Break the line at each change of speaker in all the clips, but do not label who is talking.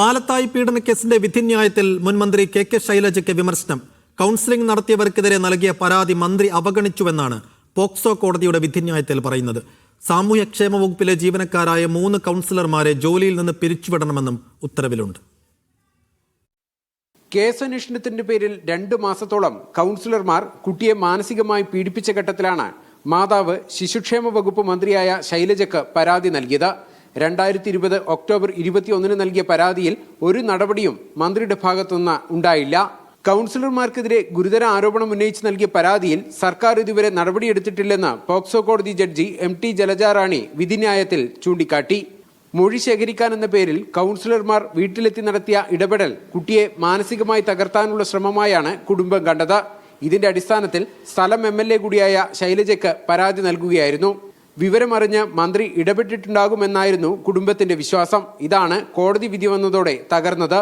പാലത്തായി പീഡനക്കേസിന്റെ വിധിന്യായത്തിൽ മുൻ മന്ത്രി K K ശൈലജയ്ക്ക് വിമർശനം. കൗൺസിലിംഗ് നടത്തിയവർക്കെതിരെ നൽകിയ പരാതി മന്ത്രി അവഗണിച്ചുവെന്നാണ് പോക്സോ കോടതിയുടെ വിധിന്യായത്തിൽ പറയുന്നത്. സാമൂഹ്യക്ഷേമ വകുപ്പിലെ ജീവനക്കാരായ മൂന്ന് കൗൺസിലർമാരെ ജോലിയിൽ നിന്ന് പിരിച്ചുവിടണമെന്നും ഉത്തരവിലുണ്ട്.
കേസന്വേഷണത്തിന്റെ പേരിൽ രണ്ടു മാസത്തോളം കൗൺസിലർമാർ കുട്ടിയെ മാനസികമായി പീഡിപ്പിച്ച ഘട്ടത്തിലാണ് മാതാവ് ശിശുക്ഷേമ വകുപ്പ് മന്ത്രിയായ ശൈലജയ്ക്ക് പരാതി നൽകിയത്. രണ്ടായിരത്തി ഇരുപത് ഒക്ടോബർ ഇരുപത്തിയൊന്നിന് നൽകിയ പരാതിയിൽ ഒരു നടപടിയും മന്ത്രിയുടെ ഭാഗത്തുനിന്ന് ഉണ്ടായില്ല. കൗൺസിലർമാർക്കെതിരെ ഗുരുതര ആരോപണം ഉന്നയിച്ച് നൽകിയ പരാതിയിൽ സർക്കാർ ഇതുവരെ നടപടിയെടുത്തിട്ടില്ലെന്ന് പോക്സോ കോടതി ജഡ്ജി എം ടി ജലജാറാണി വിധിന്യായത്തിൽ ചൂണ്ടിക്കാട്ടി. മൊഴി ശേഖരിക്കാൻ എന്ന പേരിൽ കൗൺസിലർമാർ വീട്ടിലെത്തി നടത്തിയ ഇടപെടൽ കുട്ടിയെ മാനസികമായി തകർത്താനുള്ള ശ്രമമായാണ് കുടുംബം കണ്ടത്. ഇതിന്റെ അടിസ്ഥാനത്തിൽ സ്ഥലം എം കൂടിയായ ശൈലജയ്ക്ക് പരാതി നൽകുകയായിരുന്നു. വിവരമറിഞ്ഞ് മന്ത്രി ഇടപെട്ടിട്ടുണ്ടാകുമെന്നായിരുന്നു കുടുംബത്തിന്റെ വിശ്വാസം. ഇതാണ് കോടതി വിധി വന്നതോടെ തകർന്നത്.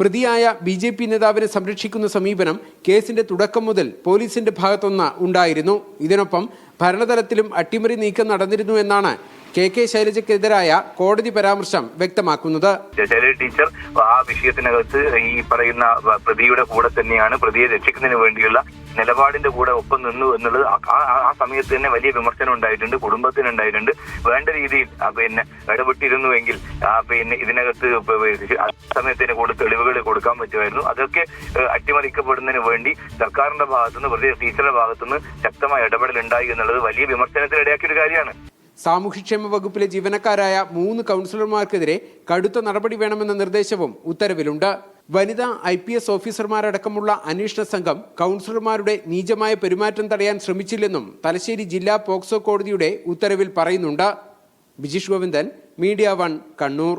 പ്രതിയായ ബി ജെ പി നേതാവിനെ സംരക്ഷിക്കുന്ന സമീപനം കേസിന്റെ തുടക്കം മുതൽ പോലീസിന്റെ ഭാഗത്തുനിന്ന് ഉണ്ടായിരുന്നു. ഇതിനൊപ്പം ഭരണതലത്തിലും അട്ടിമറി നീക്കം നടന്നിരുന്നു എന്നാണ് കെ കെ ശൈലജക്കെതിരായ കോടതി പരാമർശം വ്യക്തമാക്കുന്നത്.
ശൈലജ ടീച്ചർ ആ വിഷയത്തിനകത്ത് ഈ പറയുന്ന പ്രതിയുടെ കൂടെ തന്നെയാണ് പ്രതിയെ രക്ഷിക്കുന്നതിന് വേണ്ടിയുള്ള നിലപാടിന്റെ കൂടെ ഒപ്പം നിന്നു എന്നുള്ളത് ആ- സമയത്ത് തന്നെ വലിയ വിമർശനം ഉണ്ടായിട്ടുണ്ട് കുടുംബത്തിന് ഉണ്ടായിട്ടുണ്ട്. വേണ്ട രീതിയിൽ പിന്നെ ഇടപെട്ടിരുന്നുവെങ്കിൽ പിന്നെ ഇതിനകത്ത് സമയത്തിന് കൂടുതൽ തെളിവുകൾ കൊടുക്കാൻ പറ്റുമായിരുന്നു. അതൊക്കെ അട്ടിമറിക്കപ്പെടുന്നതിന് വേണ്ടി സർക്കാരിന്റെ ഭാഗത്തുനിന്ന് പ്രത്യേക ടീച്ചറുടെ ഭാഗത്തുനിന്ന് ശക്തമായ ഇടപെടൽ ഉണ്ടായി എന്നുള്ളത് വലിയ വിമർശനത്തിന് ഇടയാക്കിയ ഒരു കാര്യമാണ്.
സാമൂഹ്യക്ഷേമ വകുപ്പിലെ ജീവനക്കാരായ മൂന്ന് കൗൺസിലർമാർക്കെതിരെ കടുത്ത നടപടി വേണമെന്ന നിർദ്ദേശവും ഉത്തരവിലുണ്ട്. വനിതാ ഐ പി എസ് ഓഫീസർമാരടക്കമുള്ള അന്വേഷണ സംഘം കൗൺസിലർമാരുടെ നീചമായ പെരുമാറ്റം തടയാൻ ശ്രമിച്ചില്ലെന്നും തലശ്ശേരി ജില്ലാ പോക്സോ കോടതിയുടെ ഉത്തരവിൽ പറയുന്നുണ്ട്. Bijeesh Govindan media one Kannur.